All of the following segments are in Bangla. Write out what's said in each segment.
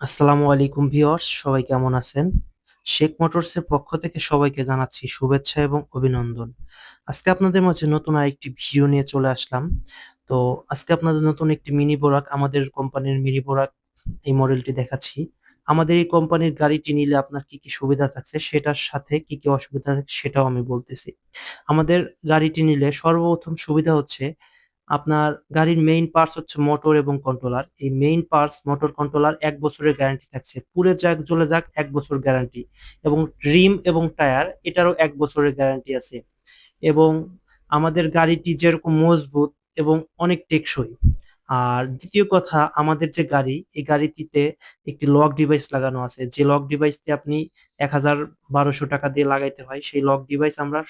আসসালামু আলাইকুম ভিউয়ার্স, সবাই কেমন আছেন? শেখ মোটরসের পক্ষ থেকে সবাইকে জানাচ্ছি শুভেচ্ছা এবং অভিনন্দন। আজকে আপনাদের মাঝে নতুন আরেকটি ভিডিও নিয়ে চলে আসলাম। তো আজকে আপনাদের নতুন একটি মিনি বোরাক, আমাদের কোম্পানির মিনি বোরাক এই মডেলটি দেখাচ্ছি। আমাদের এই কোম্পানির গাড়িটি নিলে আপনার কি কি সুবিধা থাকছে, সেটার সাথে কি কি অসুবিধা থাকছে সেটাও আমি বলতেছি। আমাদের গাড়িটি নিলে সর্বপ্রথম সুবিধা হচ্ছে আপনার গাড়ির মেইন পার্টস হচ্ছে মোটর এবং কন্ট্রোলার এই মেইন পার্টস মোটর কন্ট্রোলার এক বছরের গ্যারান্টি থাকছে। পুড়ে যাক চলে যাক, এক বছর গ্যারান্টি এবং রিম এবং টায়ার এটারও এক বছরের গ্যারান্টি আছে। এবং আমাদের গাড়িটি যেরকম মজবুত এবং অনেক টেকসই। আর দ্বিতীয় কথা, আমাদের যে গাড়ি, এই গাড়িটিতে একটি লক ডিভাইস লাগানো আছে। যে লক ডিভাইসটি আপনি এক হাজার বারোশো টাকা দিয়ে লাগাইতে হয়, সেই লক ডিভাইস আমরা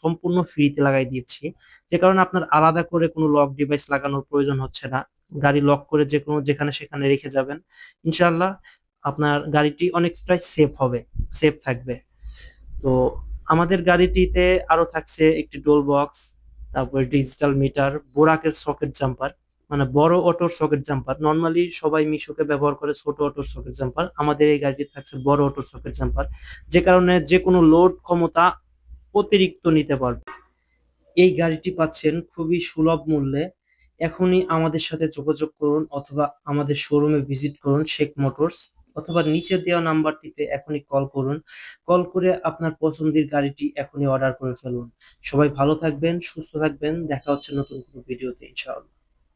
সম্পূর্ণ ফ্রিতে লাগাই দিচ্ছি যে কারণে আপনার আলাদা করে কোনো লক ডিভাইস লাগানোর প্রয়োজন হচ্ছে না। গাড়ি লক করে যে কোনো, যেখানে সেখানে রেখে যাবেন। ইনশাল্লাহ আপনার গাড়িটি অনেকটাই সেফ হবে সেফ থাকবে। তো আমাদের গাড়িটিতে আরও থাকছে একটি ডোল বক্স তারপর ডিজিটাল মিটার বোরাকের সকেট জাম্পার মানে বড় অটোর সকেট জাম্পার নর্মালি সবাই মিশোকে ব্যবহার করে ছোট অটোর সকেট জাম্পার আমাদের এই গাড়িটি থাকছে বড় অটোর সকেট জাম্পার যে কারণে যে কোনো লোড ক্ষমতা অতিরিক্ত নিতে পারবে। এই গাড়িটি পাচ্ছেন খুবই সুলভ মূল্যে, এখনই আমাদের সাথে যোগাযোগ করুন অথবা আমাদের শোরুমে ভিজিট করুন শেখ মোটরস অথবা নিচে দেওয়া নাম্বারটিতে এখনই কল করুন কল করে আপনার পছন্দের গাড়িটি এখনই অর্ডার করে ফেলুন। সবাই ভালো থাকবেন, সুস্থ থাকবেন, দেখা হচ্ছে নতুন কোনো ভিডিওতে ইনশাআল্লাহ।